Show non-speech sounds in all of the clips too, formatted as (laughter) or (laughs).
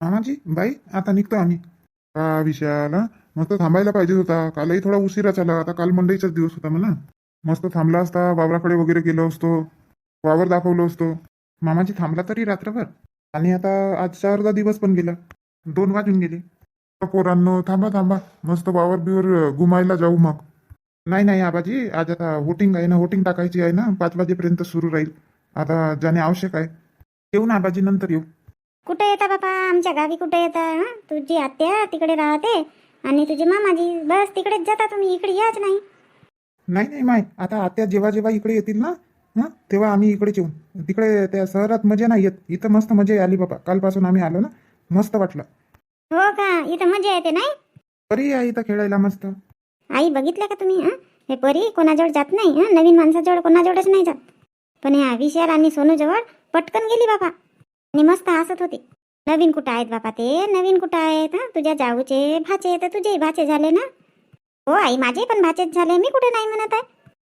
मामाजी बाई आता निघतो आम्ही. का विशाल मस्त थांबायला पाहिजे होता. कालही थोडा उशिरा झाला. आता काल मंडईचाच दिवस होता म्हणा मस्त थांबला असता. वावराकडे वगैरे गेलो असतो. वावर दाखवलो असतो. मामाजी थांबला तरी रात्रभर. आणि आता आजचा अर्धा दिवस पण गेला. दोन वाजून गेले. पोरांनो थांबा थांबा. मस्त वावर बिवर घुमायला जाऊ मग. नाही नाही आबाजी. आज आता होटिंग आहे ना. वोटिंग टाकायची आहे ना. पाच वाजेपर्यंत सुरू राहील. आता जाणे आवश्यक आहे. येऊ ना आबाजी. नंतर येऊ. कुठे येता बापा? आमच्या गावी कुठे येता? हं? तुझी आत्या तिकडे राहते आणि तुझी मामाजी बस तिकडेच जाता तुम्ही इकडे याच नाही. नाही नाही माय आता आत्या जेव्हा जेव्हा इकडे येतील ना हं, तेव्हा आम्ही इकडेच येऊ. तिकडे त्या शहरात मजा नाही येत. इथं मस्त मजा आली बाबा कालपासून आम्ही आलो ना मस्त वाटलं. हो का? इथं मजा येते नाही? तरी आहे इथं खेळायला मस्त. आई बघितलं का तुम्ही हं? हे परी कोणाजवळ जात नाही हं? नवीन माणसाजवळ कोणाजवळच नाही जात. पण ह्या विशाल आणि सोनूजवळ पटकन गेली बाबा आणि मस्त हसत होती. नवीन कुठं आहेत बाबा ते? नवीन कुठं आहेत हं? तुझ्या जाऊचे भाचे तर तुझेही भाचे झाले ना? हो आई माझे पण भाचेच झाले. मी कुठे नाही म्हणत आहे.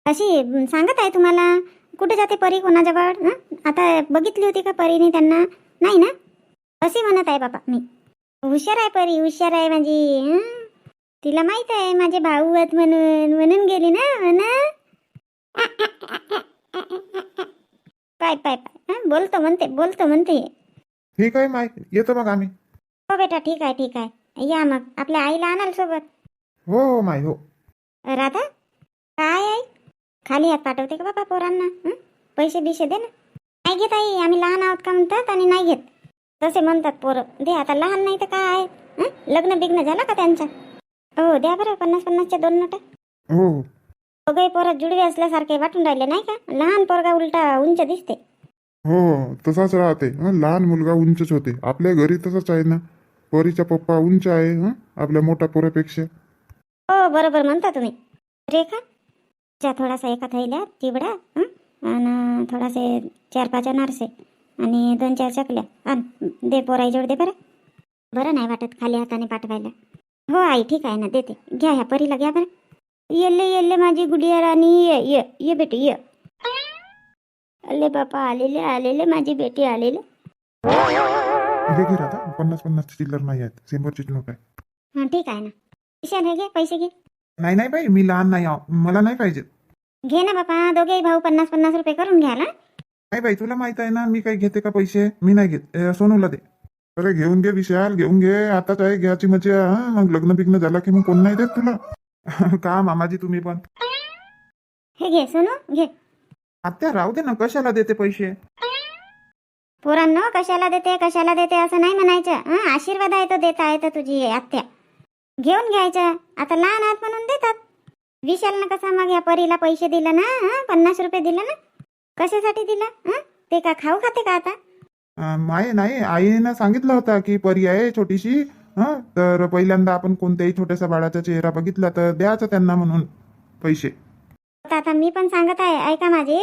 अशी सांगत आहे तुम्हाला? कुठे जाते परी कोणाजवळ हं? आता बघितली होती का परीने त्यांना? नाही ना? अशी म्हणत आहे बाबा मी. हुशार आहे परी हुशार आहे माझी तिला माहीत आहे माझे भाऊ आहेत म्हणून म्हणून गेली ना म्हणा ना? पाय पाय पाय. हं? बोलतो म्हणते बोलतो म्हणते. ठीक आहे माय. येतो मग आम्ही. हो बेटा ठीक आहे ठीक आहे. या मग. आपल्या आईला आणाल सोबत. हो हो माय हो. राधा? काय आहे खाली हात पाठवते का बाबा पोरांना? हं? पैसे बिशे दे ना. नाही घेत आई. आम्ही लहान आहोत का म्हणतात आणि नाही घेत. तसे म्हणतात पोरं. दे आता लहान नाही तर काय आहे? हं? लग्न बिग्न झाला का त्यांचा? हो द्या बरं पन्नास पन्नासच्या दोन नोटा. हो हो. दोघे पोरं जुडवे असल्यासारखे वाटून राहिले नाही का? लहान पोरगा उलटा उंच दिसते. हो तसाच राहते. हं, लहान मुलगा उंचच होते. आपल्या घरी तसंच आहे ना? परीचा पप्पा उंच आहे हं, आपल्या मोठ्या पोरापेक्षा. हो बरोबर म्हणता तुम्ही. रेखा च्या थोडासा एका थैल्या चिवडा हं? आणि थोडासे चार पाच अनारसे आणि दोन चार चकल्या. आण दे पोराईजवळ दे बरं. बरं नाही वाटत खाली हाताने पाठवायला. हो आई ठीक आहे ना देते. घ्या ह्या परीला घ्या बरं. येल्ले येल्ले माझी गुडिया राणी ये ये ये बेटी ये. अले बापा आलेले आलेले माझी बेटी आलेले. घे घे राधा पन्नास पन्नास चिल्लर नाही आहेत. शंभरची नोट आहे. हाँ ठीक आहे ना. विशाल हे घे पैसे घे. नाही नाही बाई मी लहान नाही आहो. मला नाही पाहिजे. घे ना बापा दोघेही भाऊ पन्नास पन्नास रुपये करून घ्या ना. नाही बाई तुला माहित आहे ना मी काही घेते का पैसे? मी नाही घेत. सोनूला दे. अरे घेऊन घे विशाल घेऊन घे. आताच आहे घ्यायची मज़ा. हा मग लग्न बिग्न झालं की मग कोण नाही देत तुला? (laughs) का मामाजी तुम्ही पण? हे घे सोनू घे. आत्या राहू दे ना कशाला देते पैसे? पोरांनो कशाला देते कशाला देते असं नाही म्हणायचं. हं आशीर्वाद आहे तो देत आहे तर तुझी आत्या. घेऊन घ्यायचं. आता लहान आहात म्हणून देतात. विशालनं कसा मग या परीला पैसे दिले ना हं पन्नास रुपये दिले ना? कशासाठी दिलं? हं ते का खाऊ खाते का आता? अं, माय नाही आईनं सांगितलं होता की परी आहे छोटीशी. हा? तर पहिल्यांदा आपण कोणत्याही छोट्याशा बाळाचा चेहरा बघितला तर द्यायचा त्यांना म्हणून पैसे. आता आता मी पण सांगत आहे ऐका माझे.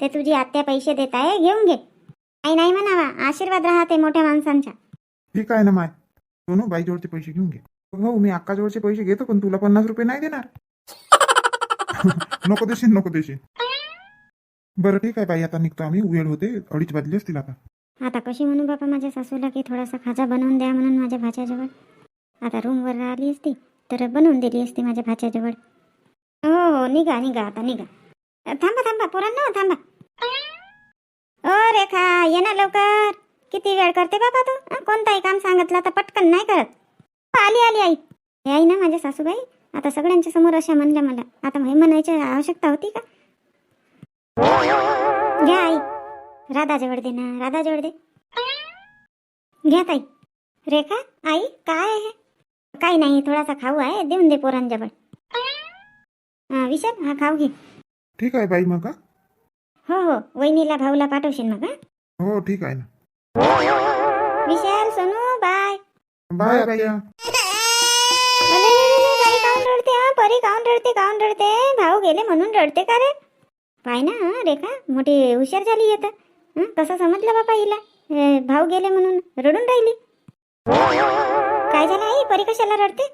ते तुझी आत्या पैसे देत आहे घेऊन घे. आई नाही म्हणावा आशीर्वाद राहते मोठ्या माणसांचा ठीक आहे ना माय. सोनू बाईजवळचे पैसे घेऊन घे. हो मी अक्काजवळचे पैसे घेतो पण तुला पन्नास रुपये नाही देणार. (laughs) नको देशील नको देशील. बरं ठीक आहे बाई आता निघतो आम्ही. वेळ होते अडीच वाजले असतील आता. आता कशी म्हणू बापा माझ्या सासूला की थोडासा खाजा बनवून द्या म्हणून माझ्या भाच्याजवळ? आता रूमवर राहिली असती तर बनवून दिली असती माझ्या भाच्याजवळ. हो हो निघा निघा आता निघा. थांबा थांबा पोरांना थांबा. ओ रेखा ये ना लवकर. किती वेळ करते बाबा तू? कोणताही काम सांगितलं तर पटकन नाही करत. आली आली आई. हे आई ना माझ्या सासूबाई आता सगळ्यांच्या समोर अशा म्हणल्या मला आता हे म्हणायची आवश्यकता होती का? राधाजवळ दे ना राधाजवळ दे. घ्या ताई. रेखा आई काय आहे? काही नाही थोडासा खाऊ आहे देऊन दे पोरांजवळ. हा विशाल हा खाऊ घे. ठीक आहे बाई मग हा? हो हो वहिनीला भाऊला पाठवशील मग हा? हो ठीक आहे ना. विशाल सोनू बाय. बाय आत्या. अरे बाई काऊन रडते हा? परी काऊन रडते काऊन रडते? भाऊ गेले म्हणून रडते का रे? पाय ना हा, रेखा मोठी हुशार झाली आता. तसं समजलं बापा हिला. भाऊ गेले म्हणून रडून राहिली. काय झालं आई परी कशाला रडते?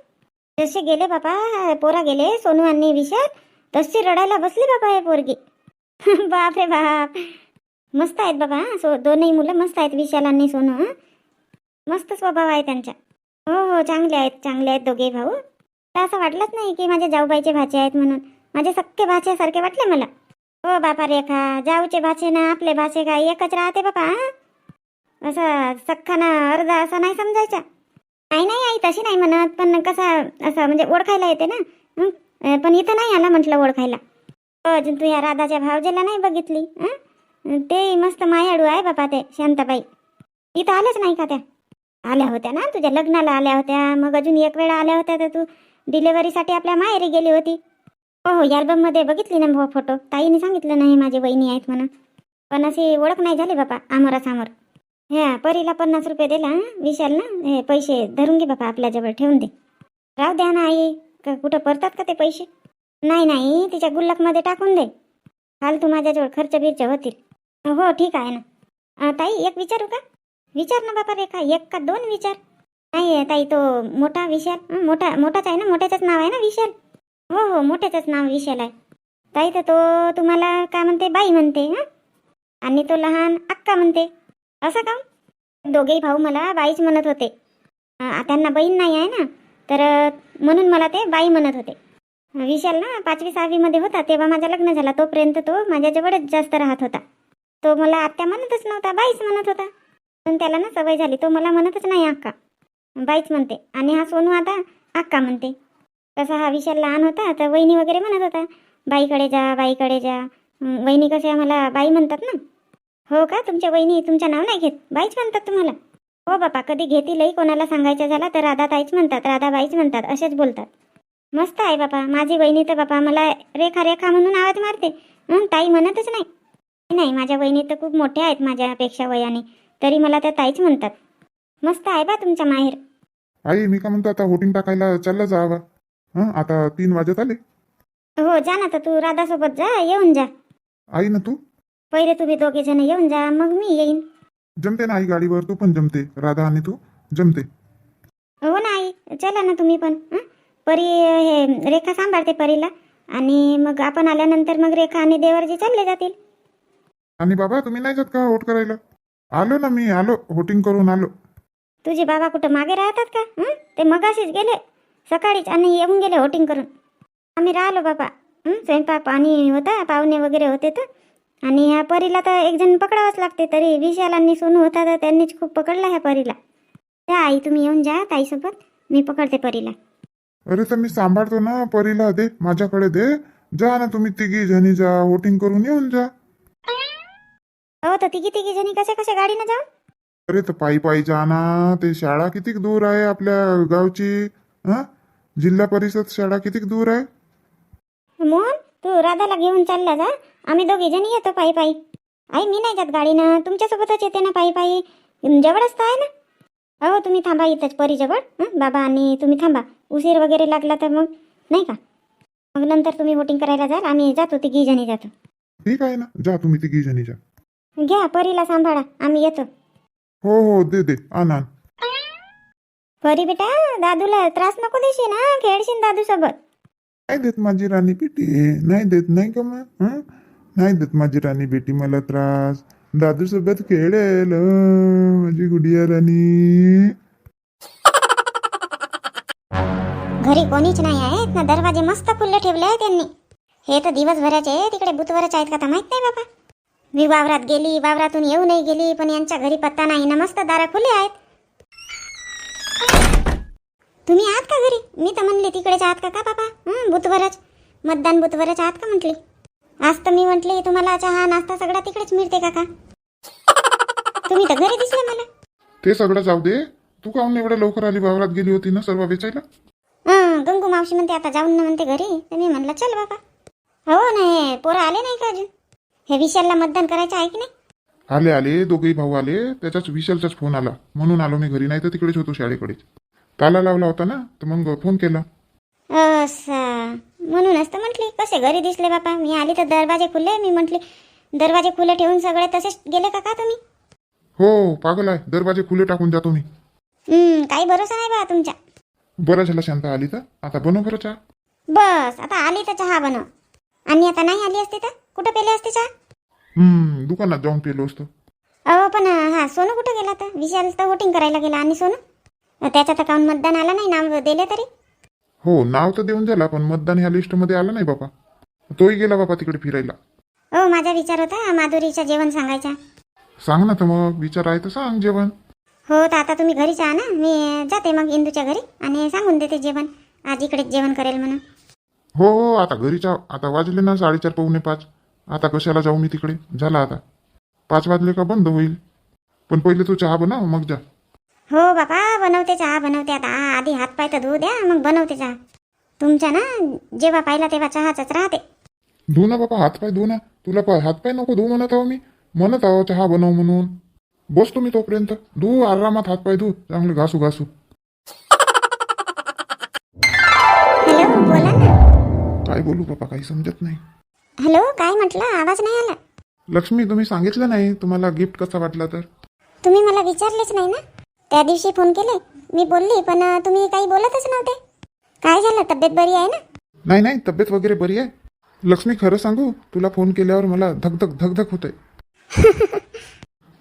जसे गेले बापा पोरा गेले सोनू आणि विशाल तशी रडायला बसली बापा हे पोरगी. (laughs) बाप रे बाप. मस्त आहेत बाबा सो दोनही मुलं मस्त आहेत विशाल आणि सोनू मस्त स्वभाव आहे त्यांचा. हो हो चांगले आहेत चांगले आहेत दोघे भाऊ. मला असं वाटलंच नाही की माझ्या जाऊबाईचे भाचे आहेत म्हणून. माझे सक्के भाच्यासारखे वाटले मला. हो बापा रेखा जाऊचे भाचे ना आपले भाचे काय एकच राहते बापा असं सख्खा ना अर्धा असं नाही समजायचा. नाही नाही आई तशी नाही म्हणत पण कसं असं म्हणजे ओळखायला येते ना. पण इथं नाही आला म्हटलं ओळखायला. हो, अजून तू या राधाच्या भावजेला नाही बघितली ते मस्त मायाडू आहे बापा ते शांताबाई. इथं आल्याच नाही का त्या? आल्या होत्या ना तुझ्या लग्नाला आल्या होत्या मग अजून एक वेळा आल्या होत्या तर तू डिलेव्हरीसाठी आपल्या माहेरी गेली होती. हो हो मध्ये बघितली ना भाऊ फोटो ताईने सांगितलं नाही माझे वहिनी आहेत म्हणून. पण अशी ओळख नाही झाली बापा आमोरासमोर. ह्या परीला पन्नास रुपये दिला विशाल ना हे पैसे धरून घे बापा आपल्याजवळ ठेवून दे. राहू द्या ना आई का कुठं परतात का ते पैसे? नाही नाही तिच्या गुल्लकमध्ये टाकून दे. फालतू माझ्याजवळ खर्च बिर्च होतील. हो ठीक आहे ना. ताई एक विचारू का? विचार ना बापा रेखा एक का दोन विचार? नाही ताई तो मोठा विशाल मोठा मोठाच आहे ना मोठ्याचंच नाव आहे ना विशाल? हो हो मोठ्याचंच नाव विशाल आहे ताई तर तो तुम्हाला काय म्हणते? बाई म्हणते हां? आणि तो लहान अक्का म्हणते. असं का हो? दोघेही भाऊ मला बाईच म्हणत होते. त्यांना बहीण नाही आहे ना तर म्हणून मला ते बाई म्हणत होते. विशाल ना पाचवी सहावीमध्ये होता तेव्हा माझं लग्न झाला. तोपर्यंत तो माझ्याजवळच जास्त राहत होता. तो मला आत्या म्हणतच नव्हता बाईच म्हणत होता. पण त्याला ना सवय झाली तो मला म्हणतच नाही अक्का. बाईच म्हणते. आणि हा सोनू आता अक्का म्हणते. तसा हा विशाल लहान होता तर वहिनी वगैरे म्हणत होता बाईकडे जा बाईकडे जा. वहिनी कशा मला बाई म्हणतात ना. हो का? तुमच्या वहिनी तुमचं नाव नाही घेत? बाईच म्हणतात तुम्हाला. हो बापा कधी घेतीलही कोणाला सांगायचं झाला तर राधा ताईच म्हणतात राधा बाईच म्हणतात असेच बोलतात. मस्त आहे बापा माझी वहिनी तर बापा मला रेखा रेखा म्हणून आवाज मारते. म्हणून ताई म्हणतच नाही. नाही माझ्या वहिनी तर खूप मोठ्या आहेत माझ्यापेक्षा वयाने तरी मला त्या ताईच म्हणतात. मस्त आहे बा तुमच्या माहेर. आई मी का म्हणतो आता होटिंग टाकायला चालला जावा. हं आता तीन वाजत आले. हो जा ना तर तू राधासोबत जा येऊन जा. आई ना तू? पहिले तुम्ही दोघे जण येऊन जा मग मी येईन. जमते ना आई गाडीवर तू पण जमते. राधा आणि तू? जमते. हो ना आई चला ना तुम्ही पण हं? परी हे रेखा सांभाळते परीला. आणि मग आपण आल्यानंतर मग रेखा आणि देवरजी चालले जातील. आणि बाबा तुम्ही नाही जात का होट करायला? आलो ना मी आलो. होटिंग करून आलो. तुझे बाबा कुठं मागे राहतात का? हं? ते मगाशीच गेले. सकाळीच आणि येऊन गेले होटिंग करून. आम्ही राहिलो बाबा? स्वयंपाक पाणी होता पाहुणे वगैरे होते तर. आणि ह्या परीला तर एक जण पकडावंच लागते तरी विशालांनी सोनू होता तर त्यांनीच खूप पकडला ह्या परीला. त्या आई तुम्ही येऊन जा ताईसोबत. मी पकडते परीला. अरे तर मी सांभाळतो ना परीला दे माझ्याकडे दे. जा ना तुम्ही तिघी जणी जा होटिंग करून येऊन जा. हो तर तिघी तिघी जणी कशा कशा गाडीनं जाऊन अरे तर पायी पायी जा ना. ते शाळा किती दूर आहे आपल्या गावची? हा? जिल्हा परिषद शाळा किती दूर आहे? मोहन तू राधाला घेऊन चालला जा आम्ही दोघी जणी येतो पायी पायी. आई मी नाही जात गाडीनं. तुमच्यासोबतच येते ना पायी पायी. जवळच तर आहे ना? अहो तुम्ही थांबा इथंच परीजवळ हं? बाबा आणि तुम्ही थांबा. उशीर वगैरे लागला तर मग नाही का? मग नंतर तुम्ही वोटिंग करायला जाल. आम्ही जातो तिघी जणी जातो. ठीक आहे ना. जा तुम्ही तिघी जणी जा. घ्या परीला सांभाळा. आम्ही येतो. हो हो दे दे. आण आण. परी बेटा दादूला त्रास नको देशील ना खेळशील दादू सोबत नाही देत माझी राणी बेटी. नाही देत नाही का मग हं? नाही देत माझी राणी बेटी मला त्रास. दादू सोबत खेळेल माझी गुडिया राणी. घरी कोणीच नाही आहेत ना? दरवाजे मस्त खुल्ले ठेवले आहेत त्यांनी. हे तर दिवसभराचे तिकडे बुधवारचे आहेत का तर माहीत नाही बाबा. मी वावरात गेली वावरातून येऊ नाही गेली पण यांच्या घरी पत्ता नाही ना मस्त दारा खुले आहेत. तुम्ही आहात का घरी? मी तर म्हणली तिकडेच आहात का का बाबा? बुधवारच. मतदान बुधवारच आहात का म्हटली? आज तर मी म्हटली तुम्हाला चहा नाश्ता सगळा तिकडेच मिळते का का? (laughs) तुम्ही तर घरी दिसले मला. ते सगळं जाऊ दे. तू काहून एवढ्या लवकर आली? वावरात गेली होती ना सर्व वेचायला? हं, गंगू मावशी म्हणते आता जाऊन ना म्हणते घरी. तर मी म्हणलं चल बाबा. हो ना हे पोरं आले नाही का अजून? हे विशालला मतदान करायचं आहे की नाही? आले आले दोघेही भाऊ आले त्याच्याच विशालचाच फोन आला. म्हणून आलो मी घरी नाही तर तिकडेच होतो शाळेकडेच. ताला लावला होता ना तर मग फोन केला. असं. म्हणूनच तर म्हटली कसे घरी दिसले बापा? मी आली तर दरवाजे खुले मी म्हटली दरवाजे खुले ठेवून सगळे तसेच गेले का का तुम्ही? हो पागल आहे. दरवाजे खुले टाकून जातो मी हं, काही भरोसा नाही बा तुमच्या. बरं झाला शांत आली तर. आता बनव बरं चहा. बस आता आली तर चहा बनव. आणि आता नाही आली असती तर? कुठं पेले असते चहा? हम्म दुकानात जाऊन पेलो असतो. अहो पण हा सोनू कुठं गेला तर विशाल तर वोटिंग करायला गेला आणि सोनू? त्याच्यात अकाउंट मतदान आला नाही नाव दिले तरी? हो नाव तर देऊन झाला पण मतदान ह्या लिस्टमध्ये आलं नाही बाबा. तोही गेला बाबा तिकडे फिरायला. हो माझा विचार होता माधुरीचं जेवण सांगायचा सांग ना तर मग विचार आहे तर सांग जेवण. हो तर आता तुम्ही घरीच आहा ना. मी जाते मग इंदूच्या घरी आणि सांगून देते जेवण. आज इकडेच जेवण करेल म्हणून. हो हो आता घरीच्या आता वाजले ना साडेचार पावणे पाच. आता कशाला जाऊ मी तिकडे? झाला आता. पाच वाजले का बंद होईल. पण पहिले तू चहा बनव मग जा. हो बाबा बनवते चहा बनवते आता. आ, आधी हात पाय तर धुऊ द्या मग बनवते चहा. तुमच्या ना जेव्हा पाहिला तेव्हा चहाच राहते. धुऊ ना बाबा हातपाय धुऊ ना. तुला पा हातपाय नको धुऊ म्हणत आहो मी. म्हणत आहो चहा बनव म्हणून. बसतो मी तोपर्यंत. धुऊ आरामात हातपाय धुऊ चांगले घासू घासू. (laughs) हॅलो बोला ना. काय बोलू बाबा काही समजत नाही. हॅलो काय म्हटलं? आवाज नाही आला. लक्ष्मी तुम्ही सांगितलं नाही. तुम्हाला गिफ्ट कसा वाटला तर? तुम्ही मला विचारलेच नाही ना? त्या दिवशी फोन केले मी बोलली पण अ, तुम्ही काही बोलतच नव्हते. काय झालं? तब्येत बरी आहे ना? नाही नाही तब्येत वगैरे बरी आहे. लक्ष्मी खरं सांगू? तुला फोन केल्यावर मला धकधक धकधक होते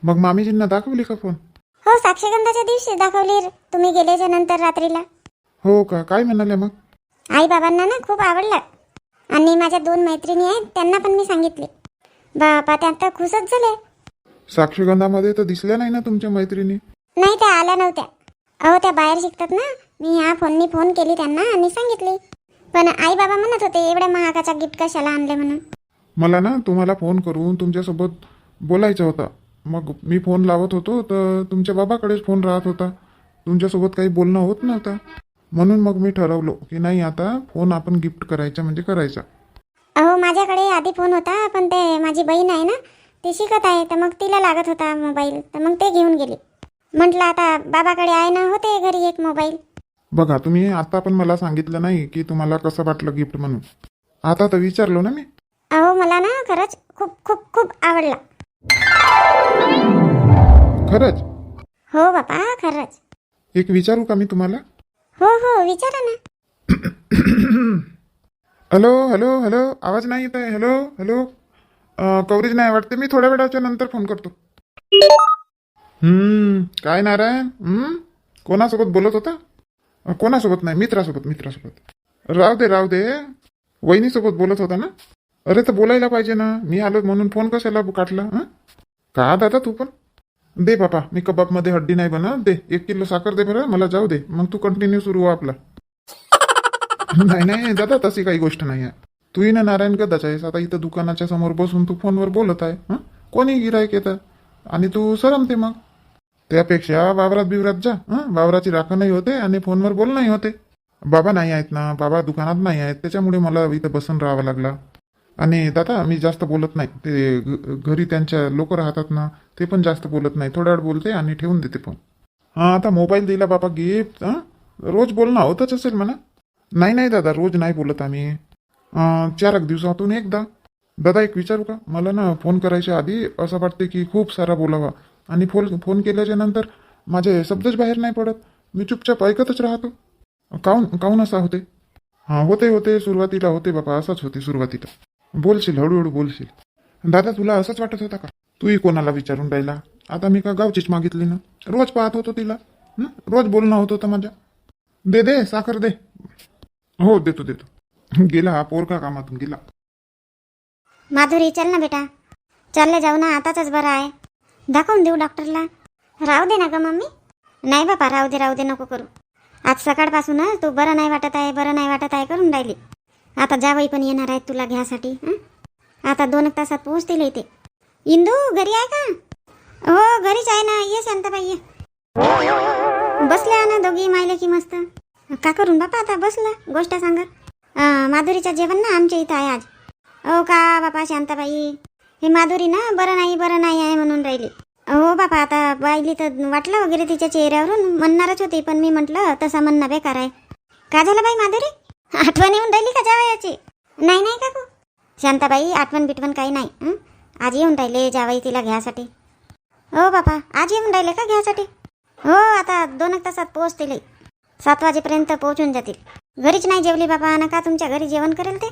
मग मामीजींना दाखवली का फोन हो साक्षगंधाच्या दिवशी दाखवली. तुम्ही गेल्याच्यानंतर रात्रीला. हो का? काय म्हणाले मग? आई बाबांना ना खूप आवडलं. आणि माझ्या दोन मैत्रिणी आहेत त्यांना पण मी सांगितले. बापा त्या तर खुशच झाले. साक्षगंधामध्ये तर दिसल्या नाही ना तुमच्या मैत्रिणी? नाही त्या आल्या नव्हत्या. अहो त्या बाहेर शिकतात ना. मी ह्या फोननी फोन केली त्यांना आणि सांगितली. पण आई बाबा म्हणत होते एवढ्या महागाचा गिफ्ट कशाला आणले म्हणून? मला ना तुम्हाला फोन करून तुमच्यासोबत बोलायचं होतं. मग मी फोन लावत होतो तर तुमच्या बाबाकडेच फोन राहत होता. तुमच्यासोबत काही बोलणं होत नव्हतं. म्हणून मग मी ठरवलो की नाही आता फोन आपण गिफ्ट करायचा म्हणजे करायचा. अहो माझ्याकडे आधी फोन होता पण ते माझी बहीण आहे ना ती शिकत आहे तर मग तिला लागत होता मोबाईल तर मग ते घेऊन गेली. म्हटलं आता बाबाकडे आहे ना होते घरी एक मोबाईल बघा तुम्ही आता पण मला सांगितलं नाही की तुम्हाला कसं वाटलं गिफ्ट म्हणून. आता तर विचारलो ना मी. अहो मला ना खरंच खूप खूप खूप आवडला. खरंच? हो बापा खरंच. एक विचारू का मी तुम्हाला? हो हो विचारा ना. हॅलो हॅलो हॅलो आवाज नाही येत आहे. Hello hello. अं, कवरेज नाही वाटते. मी थोड्या वेळाच्या नंतर फोन करतो. हम्म काय नारायण? हम्म कोणासोबत बोलत होता? अं, कोणासोबत नाही मित्रासोबत मित्रासोबत. राव दे राव दे. वहिनीसोबत बोलत होता ना? अरे तर बोलायला पाहिजे ना. मी आलो म्हणून फोन कशाला काटला हं? का दादा तू पण? दे बापा मी कबाबमध्ये हड्डी नाही बनव दे एक किलो साखर दे बरं मला जाऊ दे. मग तू कंटिन्यू सुरू हो आपला. नाही नाही दादा तशी काही गोष्ट नाही आहे. तूही ना नारायण गदाच आहेस. आता इथं दुकानाच्या समोर बसून तू फोनवर बोलत आहे हं? कोणी गिरायक येतं? आणि तू सरमते मग. त्यापेक्षा वावरात बिवरात जा हं? वावराची राखणही होते आणि फोनवर बोलणंही होते. बाबा नाही आहेत ना बाबा दुकानात नाही आहेत. त्याच्यामुळे मला इथं बसून राहावं लागला. आणि दादा मी जास्त बोलत नाही. ते घ- घरी त्यांच्या लोक राहतात ना ते पण जास्त बोलत नाही. थोड्या वेळ बोलते आणि ठेवून देते पण हां आता मोबाईल दिला बाबा गिफ्ट हां? रोज बोलणं होतच असेल म्हणा. नाही नाही दादा रोज नाही बोलत आम्ही. चार एक दिवसातून एकदा. दादा एक विचारू का? मला ना फोन करायच्या आधी असं वाटते की खूप सारा बोलावा. आणि फोन फोन केल्याच्यानंतर माझे शब्दच बाहेर नाही पडत. मी चुपचाप ऐकतच राहतो. काऊन काऊन असा होते? हां होते होते सुरुवातीला होते बाबा असंच होते सुरुवातीला. बोलशील हळूहळू बोलशील. दादा तुला असंच वाटत होता का? तूही कोणाला विचारून राहिला? आता मी का गावचीच मागितली ना? रोज पाहत होतो तिला. रोज बोलणं होत होतं माझ्या. दे दे साखर दे. हो देतो देतो. गेला हा पोरका कामातून गेला. माधुरी चल ना बेटा. चालले जाऊ ना आताच बरं आहे. दाखवून देऊ डॉक्टरला. राहू दे ना ग मम्मी. नाही बापा राहू दे राहू दे नको करू. आज सकाळपासूनच तू बरं नाही वाटत आहे बरं नाही वाटत आहे करून राहिली. आता जावई पण येणार आहेत तुला घ्यासाठी हं? आता दोन एक तासात पोहोचतील इथे. इंदू घरी आहे का? हो घरीच आहे ना. ये शांताबाई ये. बसल्या ना दोघी मायले की मस्त. का करून बापा आता बसला? गोष्ट सांगत अं, माधुरीचं जेवण ना आमच्या इथं आहे आज. हो का बापा शांताबाई? हे माधुरी ना बरं नाही बरं नाही आहे म्हणून राहिली. हो बापा आता पाहिली तर वाटलं वगैरे तिच्या चेहऱ्यावरून. म्हणणारच होती पण मी म्हटलं तसा म्हणणं बेकार आहे. का झालं बाई माधुरी? आठवण येऊन राहिली का जावयाची? नाही नाही काकू. शांताबाई आठवण बिटवण काही नाही हं? आज येऊन राहिले जावई तिला घ्यासाठी. हो बापा आज येऊन राहिले का घ्यासाठी? हो आता दोन एक तासात पोहोचतील. सात वाजेपर्यंत पोहोचून जातील. घरीच नाही जेवली बाबा नका तुमच्या घरी जेवण करेल ते?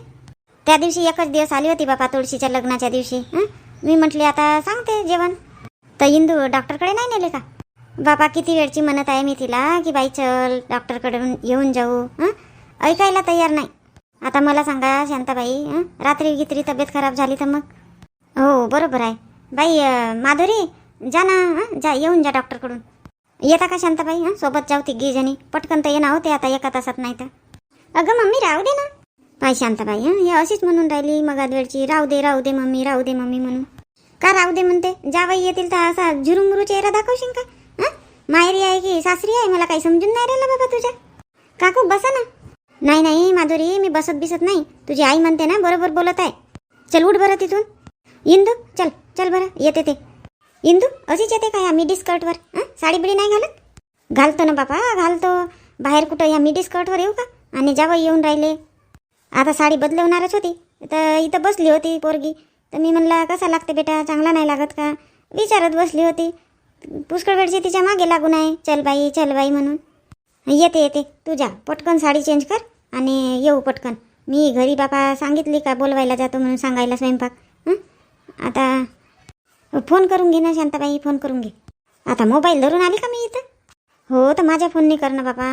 त्या दिवशी एकच दिवस आली होती बापा तुळशीच्या लग्नाच्या दिवशी हं? मी म्हटली आता सांगते जेवण. तर इंदू डॉक्टरकडे नाही नेले का? बाबा किती वेळची म्हणत आहे मी तिला की बाई चल डॉक्टरकडून येऊन जाऊ हं? ऐकायला तयार नाही. आता मला सांगा शांताबाई रात्री गित्री तब्येत खराब झाली तर मग? हो बरोबर आहे. बाई माधुरी जा ना हां जा येऊन जा डॉक्टरकडून. येता का शांताबाई हां सोबत जाऊ तिघी जणी पटकन तर येणार होते आता एका तासात नाही तर. अगं मम्मी राहू दे ना. पाय शांताबाई हां हे अशीच म्हणून राहिली मग वेळची राहू दे राहू दे मम्मी राहू दे मम्मी म्हणून. का राहू दे म्हणते? जावाई येतील तर असा झुरुमुरू चेहरा दाखवशील का? हां माहेरी आहे की सासरी आहे? मला काही समजून नाही राहिला बाबा तुझ्या. काकू बसा ना. नाही नाही माधुरी मी बसत बिसत नाही. तुझी आई म्हणते ना बरोबर बोलत आहे. चल उठ बरं तिथून. इंदू चल चल बरं येते ते. इंदू अशीच येते काय या मिडी स्कर्टवर? हां? साडी बिडी नाही घालत? घालतो ना बापा घालतो. बाहेर कुठं या मिडी स्कर्टवर येऊ का? आणि जावं येऊन राहिले. आता साडी बदलवणारच होती. तर इथं बसली होती पोरगी. तर मी म्हणलं कसा लागते बेटा चांगला नाही लागत का? विचारत बसली होती. पुष्कळ वेळची तिच्यामागे लागून आहे. चल बाई चल बाई म्हणून. येते येते. तू जा. पटकन साडी चेंज कर आणि येऊ पटकन. मी घरी बापा सांगितली का बोलवायला जातो म्हणून सांगायला स्वयंपाक. आता फोन करून घे ना शांताबाई फोन करून घे. आता मोबाईल धरून आली का मी इथं? हो तर माझ्या फोनने कर ना बाबा.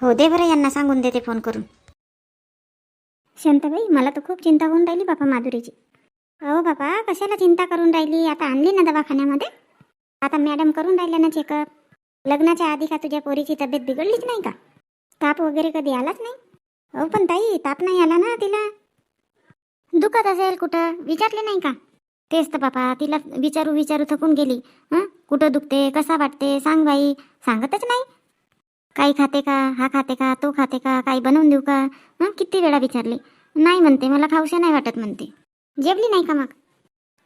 हो दे बरं यांना सांगून देते फोन करून. शांताबाई मला तर खूप चिंता होऊन राहिली बापा माधुरीची. हो बाबा कशाला चिंता करून राहिली? आता आणली ना दवाखान्यामध्ये. आता मॅडम करून राहिल्या ना चेकअप लग्नाच्या आधी का तुझ्या पोरीची तब्येत बिघडलीच नाही का? ताप वगैरे कधी आलाच नाही? हो पण ताई ताप नाही आला ना तिला. दुखत असेल कुठं? विचारले नाही का? तेच तर बापा तिला विचारू विचारू थकून गेली. हां? कुठं दुखते कसा वाटते? सांग बाई. सांगतच नाही. काही खाते का? हा खाते का? तो खाते का? काही बनवून देऊ का? हां? किती वेळा विचारले. नाही म्हणते मला खाऊशा नाही वाटत म्हणते. जेवली नाही का मग?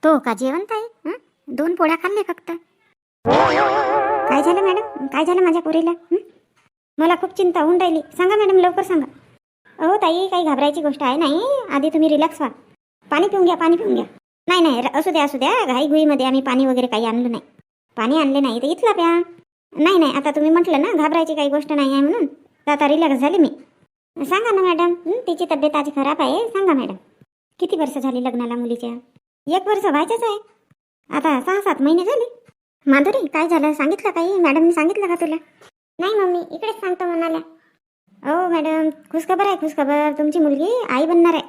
तो का जेवण ताई? हं? दोन पोळ्या खाल्ले फक्त. काय झालं मॅडम? काय झालं माझ्या पोरीला? मला खूप चिंता होऊन राहिली. सांगा मॅडम लवकर सांगा. अहो ताई काही घाबरायची गोष्ट आहे नाही. आधी तुम्ही रिलॅक्स व्हा. पाणी पिऊन घ्या पाणी पिऊन घ्या. नाही नाही असू द्या असू द्या. घाईगुईमध्ये आम्ही पाणी वगैरे काही आणलं नाही. पाणी आणले नाही. तर इथला प्या नाही नाही आता तुम्ही म्हटलं ना घाबरायची काही गोष्ट नाही आहे म्हणून. तर आता रिलॅक्स झाले मी. सांगा ना मॅडम तिची तब्येत आज खराब आहे. सांगा मॅडम. किती वर्ष झाली लग्नाला मुलीच्या? एक वर्ष व्हायचंच आहे. आता सहा सात महिने झाले. माधुरी काय झालं? सांगितलं काही? मॅडमने सांगितलं का तुला? नाही मम्मी इकडेच सांगतो म्हणाल्या. हो मॅडम खुशखबर आहे खुशखबर. तुमची मुलगी आई बनणार आहे.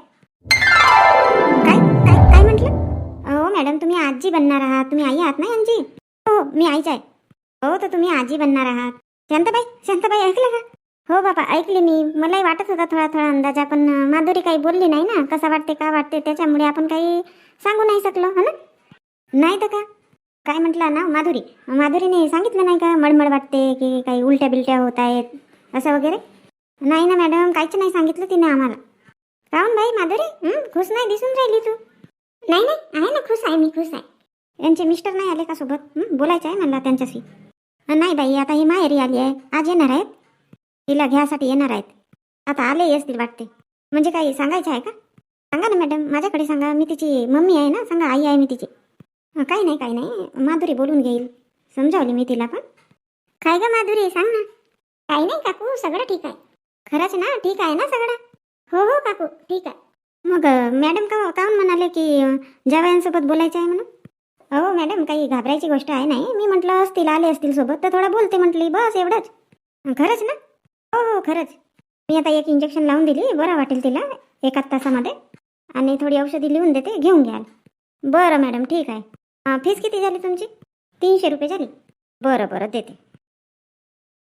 काय? काय? काय म्हटलं? हो मॅडम तुम्ही आजी बनणार आहात. तुम्ही आई आहात ना यांची? हो मी आईच आहे. हो तर तुम्ही आजी बनणार आहात. शांताबाई शांताबाई ऐकलं का? हो बाबा ऐकले मी. मलाही वाटत होता थोडा थोडा अंदाजा पण माधुरी काही बोलली नाही ना. कसा वाटते का वाटते त्याच्यामुळे आपण काही सांगू नाही शकलो हो ना? नाही तर का? काय म्हटलं ना माधुरी. माधुरीने सांगितलं नाही का? मळमळ वाटते की काही उलट्या बिलट्या होत आहेत असं वगैरे? नाही ना मॅडम काहीच नाही सांगितलं तिने आम्हाला. राहून बाई माधुरी? खुश नाही? दिसून राहिली तू. नाही नाही आहे ना खुश आहे मी खुश आहे. यांचे मिस्टर नाही आले का सोबत? बोलायचं आहे मला त्यांच्याशी. नाही बाई आता ही माहेरी आली आहे. आज येणार आहेत. तिला घ्यासाठी येणार आहेत. आता आले असतील वाटते. म्हणजे काही सांगायचं आहे का? सांगा ना मॅडम माझ्याकडे सांगा. मी तिची मम्मी आहे ना? सांगा आई आहे मी तिची. काही नाही काही नाही. माधुरी बोलून घेईल. समजावली मी तिला पण. काय ग माधुरी सांग ना. काही नाही काकू सगळं ठीक आहे. खरंच ना ठीक आहे ना सगळं? हो हो काकू ठीक आहे. मग मॅडम का काहून म्हणाले की जावयांसोबत बोलायचं आहे म्हणून? हो मॅडम काही घाबरायची गोष्ट आहे नाही. मी म्हटलं असतील आले असतील सोबत तर थोडं बोलते म्हटली बस एवढंच. खरंच ना? हो हो खरंच. मी आता एक इंजेक्शन लावून दिली बरं वाटेल तिला एकाच तासामध्ये. आणि थोडी औषधी लिहून देते घेऊन घ्याल. बरं मॅडम ठीक आहे. फीस किती झाली तुमची? तीनशे रुपये झाली. बरं बरं देते.